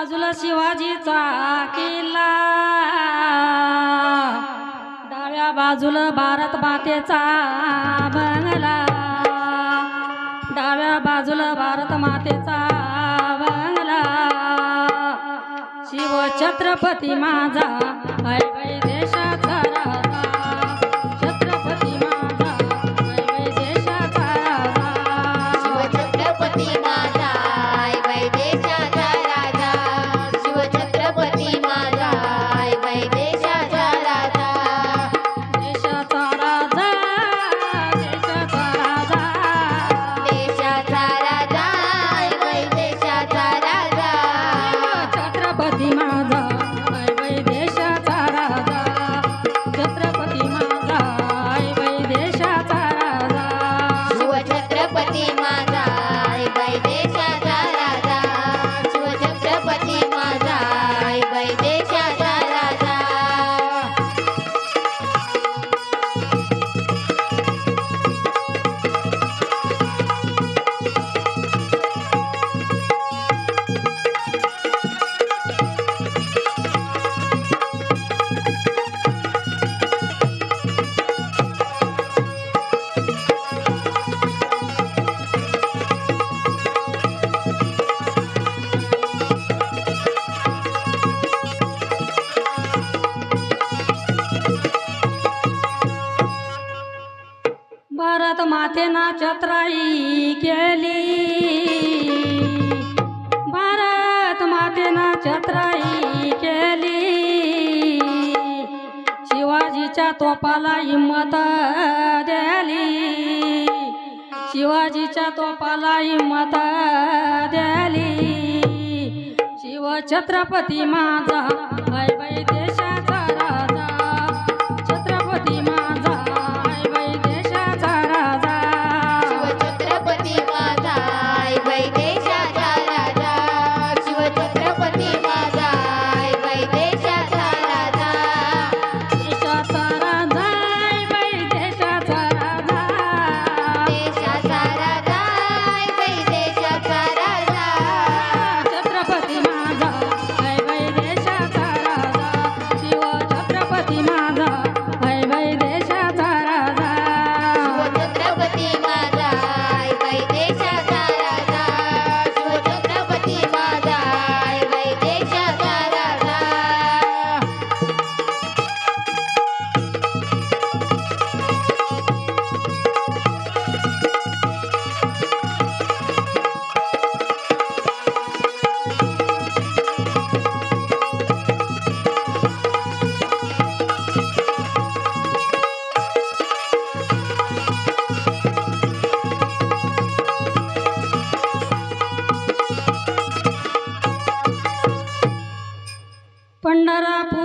बाजूला शिवाजीचा किल्ला. डाव्या बाजूला भारत मातेचा बंगला. डाव्या बाजूला भारत मातेचा बंगला. शिव छत्रपती माझा तेन छत्राई केली. भारत मातेना छत्राई केली. शिवाजीच्या तोपाला हिंमत द्याली. शिवाजीच्या तोपाला हिंमत द्याली. शिव छत्रपती माझा बाय दे.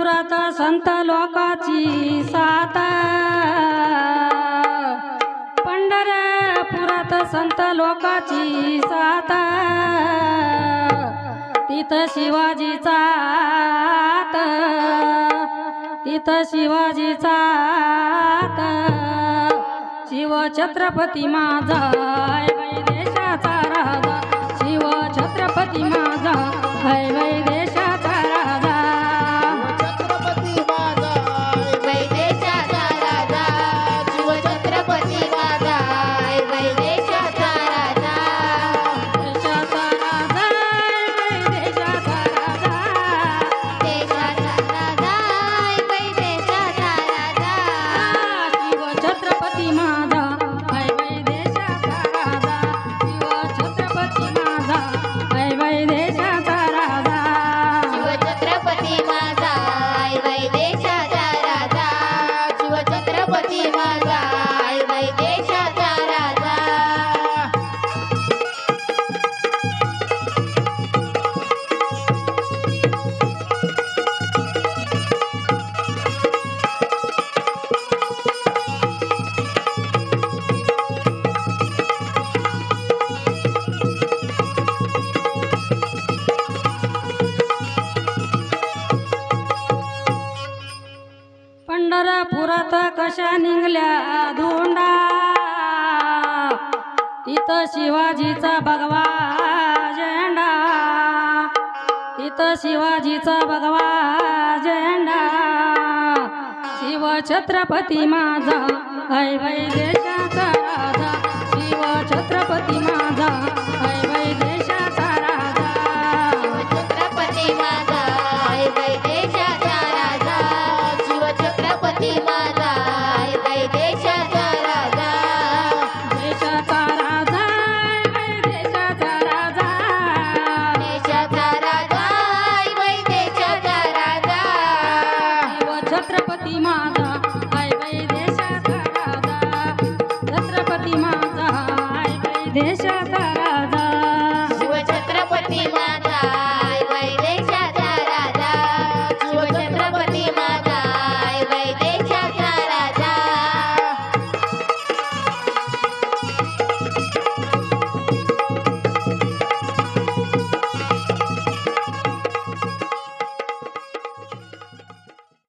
सुरात संत लोकाची सात पंढरपुरात संत लोकाची सात तिथं शिवाजीचा तिथं शिवाजीचा शिव छत्रपती माझा देशाचा राजा. शिव छत्रपती माझा वै 我 अशा निघल्या धोंडा. तिथं शिवाजीचा भगवा झेंडा. तिथं शिवाजीचा भगवा झेंडा. शिव छत्रपती माझा ऐ वैदेशाचा দেশ